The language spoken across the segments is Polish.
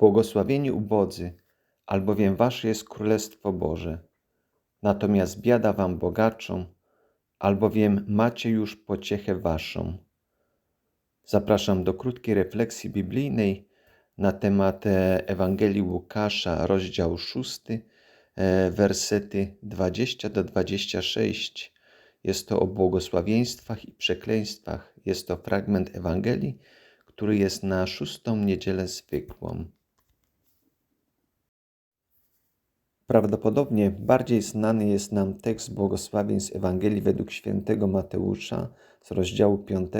Błogosławieni ubodzy, albowiem wasze jest Królestwo Boże. Natomiast biada wam bogaczom, albowiem macie już pociechę waszą. Zapraszam do krótkiej refleksji biblijnej na temat e, Ewangelii Łukasza, rozdział 6, e, wersety 20 do 26. Jest to o błogosławieństwach i przekleństwach. Jest to fragment Ewangelii, który jest na szóstą niedzielę zwykłą. Prawdopodobnie bardziej znany jest nam tekst błogosławieństw Ewangelii według świętego Mateusza z rozdziału 5.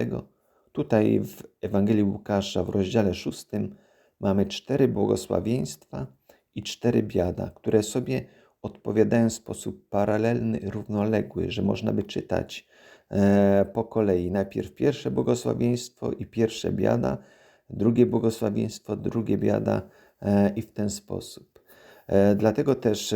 Tutaj w Ewangelii Łukasza w rozdziale 6 mamy cztery błogosławieństwa i cztery biada, które sobie odpowiadają w sposób paralelny, równoległy, że można by czytać e, po kolei. Najpierw pierwsze błogosławieństwo i pierwsze biada, drugie błogosławieństwo, drugie biada e, i w ten sposób. E, dlatego też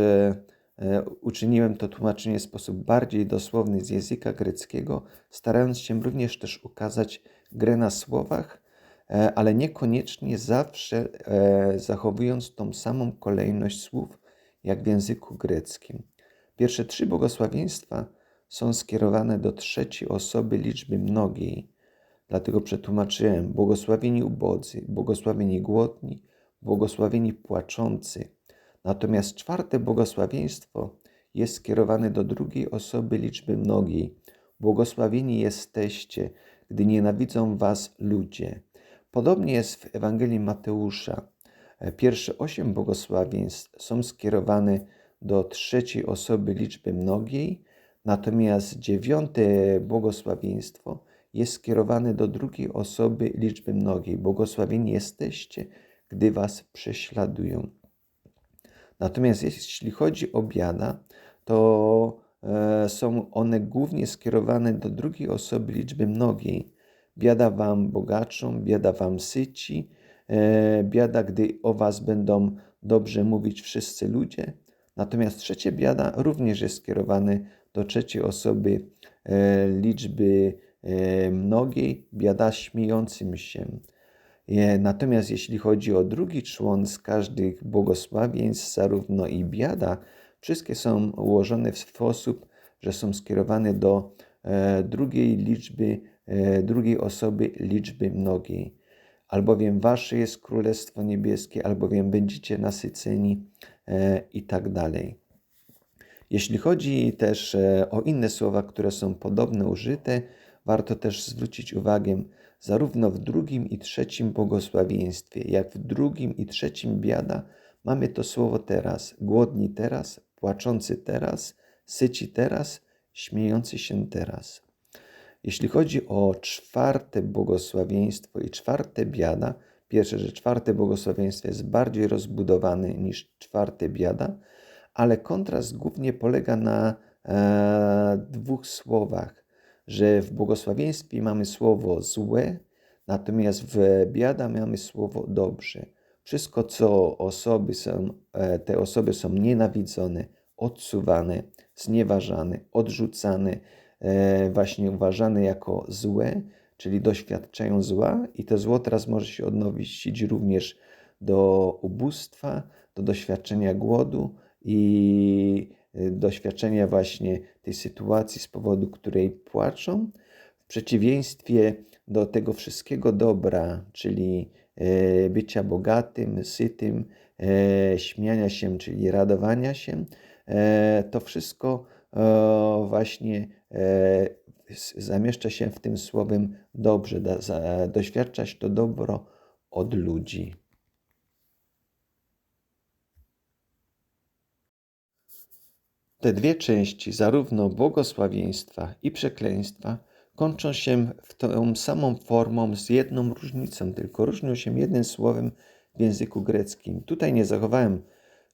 uczyniłem to tłumaczenie w sposób bardziej dosłowny z języka greckiego, starając się również też ukazać grę na słowach, ale niekoniecznie zawsze zachowując tą samą kolejność słów, jak w języku greckim. Pierwsze trzy błogosławieństwa są skierowane do trzeciej osoby liczby mnogiej. Dlatego przetłumaczyłem błogosławieni ubodzy, błogosławieni głodni, błogosławieni płaczący. Natomiast czwarte błogosławieństwo jest skierowane do drugiej osoby liczby mnogiej. Błogosławieni jesteście, gdy nienawidzą was ludzie. Podobnie jest w Ewangelii Mateusza. E, pierwsze osiem błogosławieństw są skierowane do trzeciej osoby liczby mnogiej, natomiast dziewiąte błogosławieństwo jest skierowane do drugiej osoby liczby mnogiej. Błogosławieni jesteście, gdy was prześladują. Natomiast jeśli chodzi o biada, to e, są one głównie skierowane do drugiej osoby liczby mnogiej. Biada wam bogaczom, biada wam syci, E, biada, gdy o was będą dobrze mówić wszyscy ludzie. Natomiast trzecie biada również jest skierowane do trzeciej osoby e, liczby mnogiej, biada śmiejącym się. Natomiast jeśli chodzi o drugi człon z każdych błogosławieństw, zarówno i biada, wszystkie są ułożone w sposób, że są skierowane do drugiej liczby, drugiej osoby liczby mnogiej albowiem wasze jest Królestwo Niebieskie, albowiem będziecie nasyceni e, i tak dalej. Jeśli chodzi też e, o inne słowa, które są podobne użyte, warto też zwrócić uwagę zarówno w drugim i trzecim błogosławieństwie, jak w drugim i trzecim biada, mamy to słowo teraz, głodni teraz, płaczący teraz, syci teraz, śmiejący się teraz. Jeśli chodzi o czwarte błogosławieństwo i czwarte biada, pierwsze, że czwarte błogosławieństwo jest bardziej rozbudowane niż czwarte biada, ale kontrast głównie polega na e, dwóch słowach, że w błogosławieństwie mamy słowo złe, natomiast w biada mamy słowo dobrze. Wszystko, co osoby są, e, te osoby są nienawidzone, odsuwane, znieważane, odrzucane, E, właśnie uważane jako złe, czyli doświadczają zła, i to zło teraz może się odnosić również do ubóstwa, do doświadczenia głodu i doświadczenia właśnie tej sytuacji, z powodu której płaczą, w przeciwieństwie do tego wszystkiego dobra, czyli e, bycia bogatym, sytym, śmiania się, czyli radowania się, to wszystko właśnie zamieszcza się w tym słowem dobrze, doświadczać to dobro od ludzi. Te dwie części, zarówno błogosławieństwa i przekleństwa, kończą się w tą samą formą z jedną różnicą, tylko różnią się jednym słowem w języku greckim. Tutaj nie zachowałem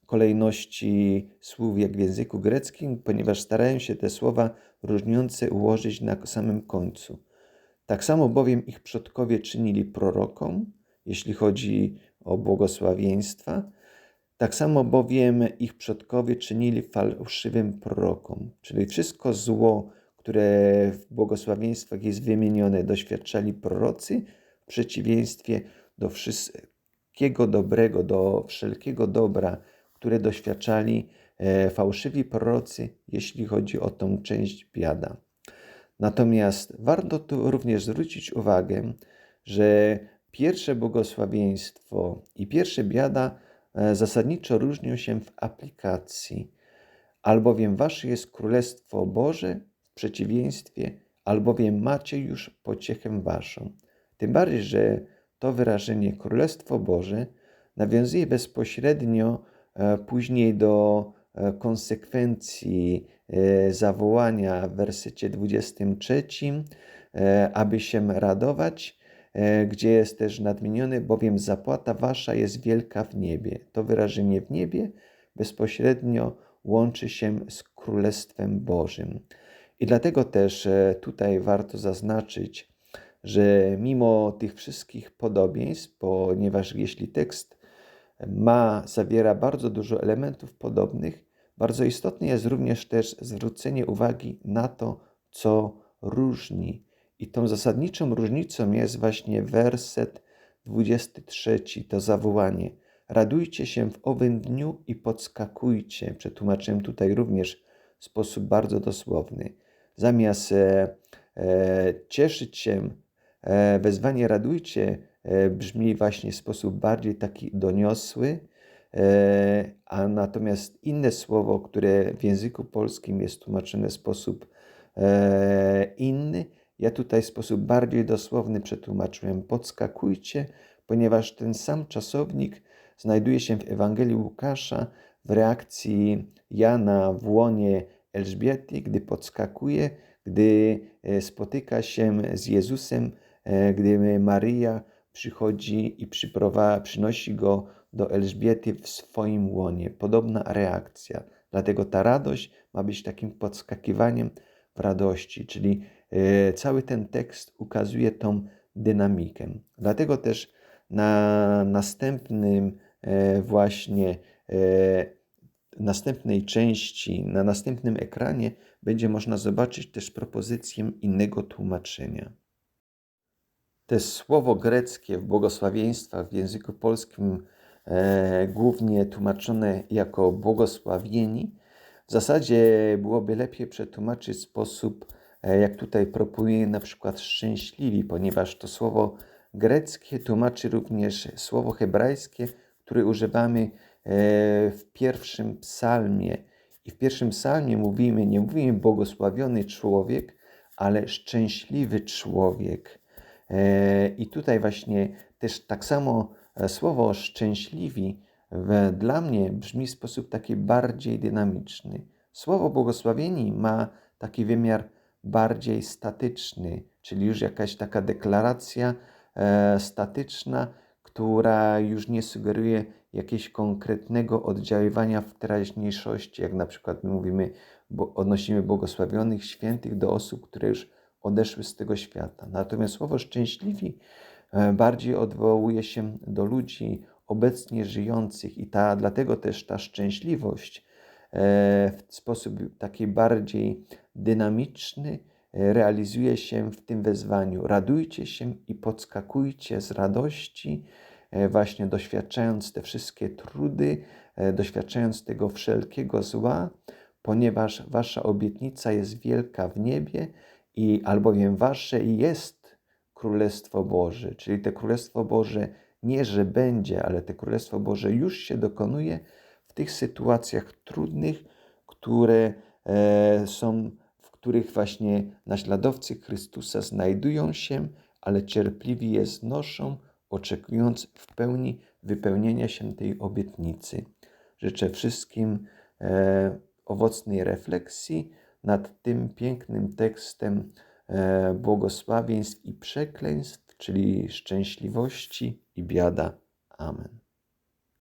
kolejności słów jak w języku greckim, ponieważ starają się te słowa różniące ułożyć na samym końcu. Tak samo bowiem ich przodkowie czynili prorokom, jeśli chodzi o błogosławieństwa, tak samo bowiem ich przodkowie czynili fałszywym prorokom, czyli wszystko zło, które w błogosławieństwach jest wymienione, doświadczali prorocy, w przeciwieństwie do wszystkiego dobrego, do wszelkiego dobra, które doświadczali e, fałszywi prorocy, jeśli chodzi o tą część biada. Natomiast warto tu również zwrócić uwagę, że pierwsze błogosławieństwo i pierwsze biada zasadniczo różnią się w aplikacji, albowiem wasze jest Królestwo Boże w przeciwieństwie, albowiem macie już pociechę waszą. Tym bardziej, że to wyrażenie Królestwo Boże nawiązuje bezpośrednio e, później do e, konsekwencji e, zawołania w wersecie 23, aby się radować, gdzie jest też nadmienione, bowiem zapłata wasza jest wielka w niebie. To wyrażenie w niebie bezpośrednio łączy się z Królestwem Bożym. I dlatego też tutaj warto zaznaczyć, że mimo tych wszystkich podobieństw, ponieważ jeśli tekst ma, zawiera bardzo dużo elementów podobnych, bardzo istotne jest również też zwrócenie uwagi na to, co różni. I tą zasadniczą różnicą jest właśnie werset 23, to zawołanie. Radujcie się w owym dniu i podskakujcie. Przetłumaczyłem tutaj również w sposób bardzo dosłowny. Zamiast e, e, cieszyć się E, wezwanie radujcie e, brzmi właśnie w sposób bardziej taki doniosły, e, a natomiast inne słowo, które w języku polskim jest tłumaczone w sposób inny, ja tutaj w sposób bardziej dosłowny przetłumaczyłem podskakujcie, ponieważ ten sam czasownik znajduje się w Ewangelii Łukasza w reakcji Jana w łonie Elżbiety, gdy podskakuje, gdy spotyka się z Jezusem E, gdy Maryja przychodzi i przynosi go do Elżbiety w swoim łonie. Podobna reakcja. Dlatego ta radość ma być takim podskakiwaniem w radości, czyli e, cały ten tekst ukazuje tą dynamikę. Dlatego też na następnym e, właśnie następnej części, na następnym ekranie będzie można zobaczyć też propozycję innego tłumaczenia. To słowo greckie w błogosławieństwach w języku polskim e, głównie tłumaczone jako błogosławieni. W zasadzie byłoby lepiej przetłumaczyć sposób, e, jak tutaj proponuje na przykład szczęśliwi, ponieważ to słowo greckie tłumaczy również słowo hebrajskie, które używamy e, w pierwszym psalmie. I w pierwszym psalmie mówimy, nie mówimy błogosławiony człowiek, ale szczęśliwy człowiek. E, I tutaj właśnie też tak samo słowo szczęśliwi dla mnie brzmi w sposób taki bardziej dynamiczny. Słowo błogosławieni ma taki wymiar bardziej statyczny, czyli już jakaś taka deklaracja e, statyczna, która już nie sugeruje jakiegoś konkretnego oddziaływania w teraźniejszości, jak na przykład my mówimy, bo odnosimy błogosławionych świętych do osób, które już odeszły z tego świata. Natomiast słowo szczęśliwi e, bardziej odwołuje się do ludzi obecnie żyjących i ta, dlatego też ta szczęśliwość e, w sposób taki bardziej dynamiczny e, realizuje się w tym wezwaniu. Radujcie się i podskakujcie z radości, właśnie doświadczając te wszystkie trudy, doświadczając tego wszelkiego zła, ponieważ wasza obietnica jest wielka w niebie i albowiem wasze jest Królestwo Boże, czyli te Królestwo Boże nie, że będzie, ale te Królestwo Boże już się dokonuje w tych sytuacjach trudnych, które e, są, w których właśnie naśladowcy Chrystusa znajdują się, ale cierpliwi je znoszą, oczekując w pełni wypełnienia się tej obietnicy. Życzę wszystkim e, owocnej refleksji nad tym pięknym tekstem e, błogosławieństw i przekleństw, czyli szczęśliwości i biada. Amen.